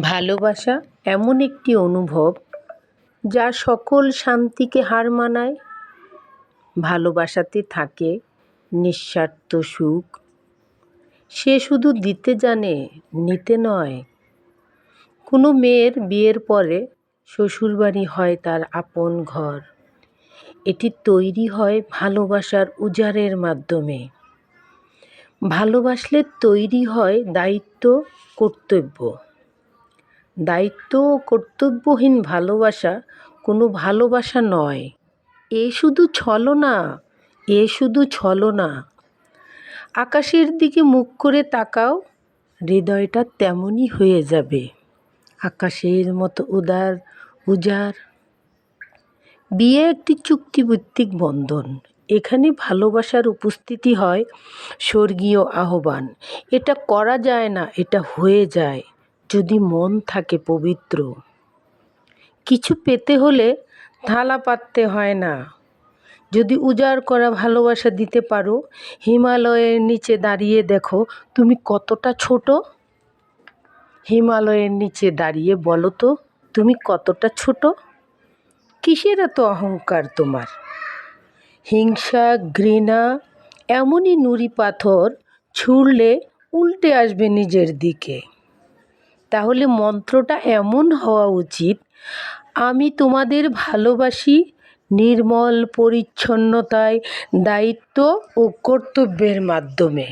ভালোবাসা এমন একটি অনুভব যা সকল শান্তিকে হার মানায়। ভালোবাসাতে থাকে নিঃস্বার্থ সুখ। সে শুধু দিতে জানে, নিতে নয়। কোনো মেয়ের বিয়ের পরে শ্বশুরবাড়ি হয় তার আপন ঘর। এটি তৈরি হয় ভালোবাসার উজাড়ের মাধ্যমে। ভালোবাসলে তৈরি হয় দায়িত্ব, কর্তব্য। দায়িত্ব ও কর্তব্যহীন ভালোবাসা কোনো ভালোবাসা নয়। এ শুধু ছলনা, এ শুধু ছলনা। আকাশের দিকে মুখ করে তাকাও, হৃদয়টা তেমনই হয়ে যাবে। আকাশের মতো উদার উজার বিয়ে একটি চুক্তিভিত্তিক বন্ধন। এখানে ভালোবাসার উপস্থিতি হয় স্বর্গীয় আহ্বান। এটা করা যায় না, এটা হয়ে যায়। যদি মন থাকে পবিত্র, কিছু পেতে হলে থালা পাততে হয় না। যদি উজাড় করা ভালোবাসা দিতে পারো, হিমালয়ের নিচে দাঁড়িয়ে দেখো তুমি কতটা ছোট। হিমালয়ের নিচে দাঁড়িয়ে বলো তো তুমি কতটা ছোট। কিসের এত অহংকার তোমার? হিংসা, ঘৃণা, এমনই নুড়ি পাথর ছুঁড়লে উল্টে আসবে নিজের দিকে। তাহলে মন্ত্রটা এমন হওয়া উচিত আমি তোমাদের ভালোবাসি নির্মল পরিচ্ছন্নতায় দায়িত্ব ও কর্তব্যের মাধ্যমে।